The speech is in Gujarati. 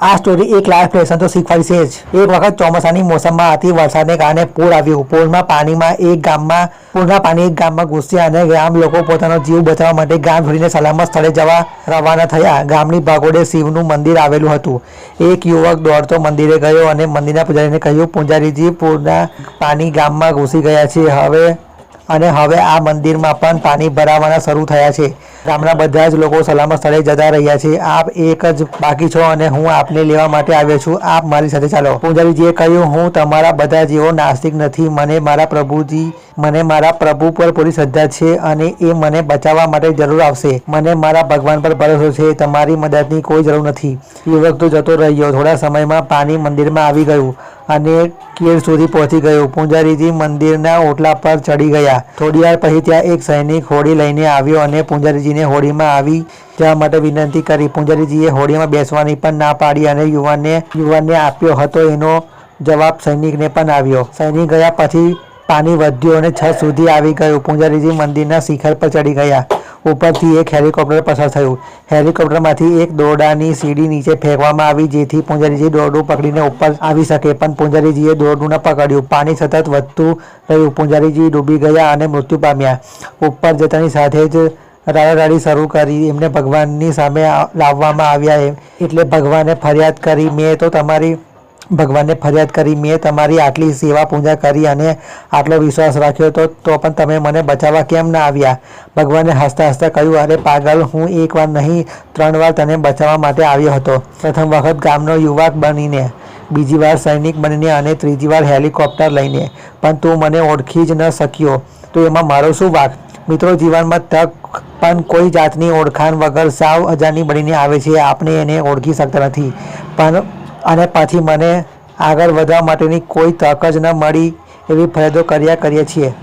આ સ્ટોરી એક લાઈફ લેસન તો શીખવાડી છે જ. એક વખત ચોમાસાની મોસમમાં અતિ વરસાદને કારણે પૂર આવ્યું. પૂરમાં પાણીમાં એક ગામમાં, પૂરના પાણી એક ગામમાં ઘૂસ્યા અને ગામ લોકો પોતાનો જીવ બચાવવા માટે ગામ છોડીને સલામત સ્થળે જવા રવાના થયા. ગામની ભાગોડે શિવનું મંદિર આવેલું હતું. એક યુવક દોડતો મંદિરે ગયો અને મંદિરના પૂજારીને કહ્યું, પૂજારીજી, પૂરના પાણી ગામમાં ઘૂસી ગયા છે હવે અને હવે આ મંદિરમાં પણ પાણી ભરાવાના શરૂ થયા છે. ગામના બધા જ લોકો સલામત સ્થળે જતા રહ્યા છે. આપ એક જ બાકી છો અને હું આપને લેવા માટે આવ્યો છું. આપ મારી સાથે ચાલો. પૂજારીજીએ કહ્યું, હું તમારા બધા જેવો નાસ્તિક નથી. મને મારા પ્રભુજી, મને મારા પ્રભુ પર પૂરી શ્રદ્ધા છે અને એ મને બચાવવા માટે જરૂર આવશે. મને મારા ભગવાન પર ભરોસો છે. તમારી મદદની કોઈ જરૂર નથી. યુવક તો જતો રહ્યો. થોડા સમયમાં પાણી મંદિરમાં આવી ગયું. અને કેર સુધી પહોંચી ગયું. પૂંજારીજી મંદિરના ઓટલા પર ચડી ગયા. થોડી વાર પછી ત્યાં એક સૈનિક હોડી લઈને આવ્યો અને પૂંજારીજીને હોડીમાં આવી જવા માટે વિનંતી કરી. પૂંજારીજીએ હોડીમાં બેસવાની પણ ના પાડી અને યુવાનને યુવાનને આપ્યો હતો. એનો જવાબ સૈનિકને પણ આવ્યો. સૈનિક ગયા પછી પાણી વધ્યું અને છત સુધી આવી ગયું. પૂંજારીજી મંદિરના શિખર પર ચડી ગયા. ઉપરથી એક હેલિકોપ્ટર પસાર થયું. હેલિકોપ્ટરમાંથી એક દોરડાની સીડી નીચે ફેંકવામાં આવી, જેથી પૂંજારીજી દોરડું પકડીને ઉપર આવી શકે, પણ પૂંજારીજીએ દોરડું ન પકડ્યું. પાણી સતત વધતું રહ્યું. પૂંજારીજી ડૂબી ગયા અને મૃત્યુ પામ્યા. ઉપર જતાની સાથે જ રાડારાડી શરૂ કરી એમને ભગવાનની સામે લાવવામાં આવ્યા એમ. એટલે ભગવાને ફરિયાદ કરી, મેં તો તમારી ભગવાનને ફરિયાદ કરી, મેં તમારી આટલી સેવા પૂજા કરી અને આટલો વિશ્વાસ રાખ્યો તો તો પણ તમે મને બચાવવા કેમ ના આવ્યા? ભગવાને હસતા હસતા કહ્યું, અરે પાગલ, હું એકવાર નહીં, ત્રણ વાર તને બચાવવા માટે આવ્યો હતો. પ્રથમ વખત ગામનો યુવક બનીને, બીજી વાર સૈનિક બનીને અને ત્રીજી વાર હેલિકોપ્ટર લઈને. પણ તું મને ઓળખી જ ન શક્યો. તો એમાં મારો શું વાક? મિત્રો, જીવનમાં તક પણ કોઈ જાતની ઓળખાણ વગર સાવ અજાની બનીને આવે છે. આપણે એને ઓળખી શકતા નથી. પણ અને પાછી મને આગળ વધવા માટેની કોઈ તક જ ન મળી એવી ફરિયાદો કર્યા કરીએ છીએ.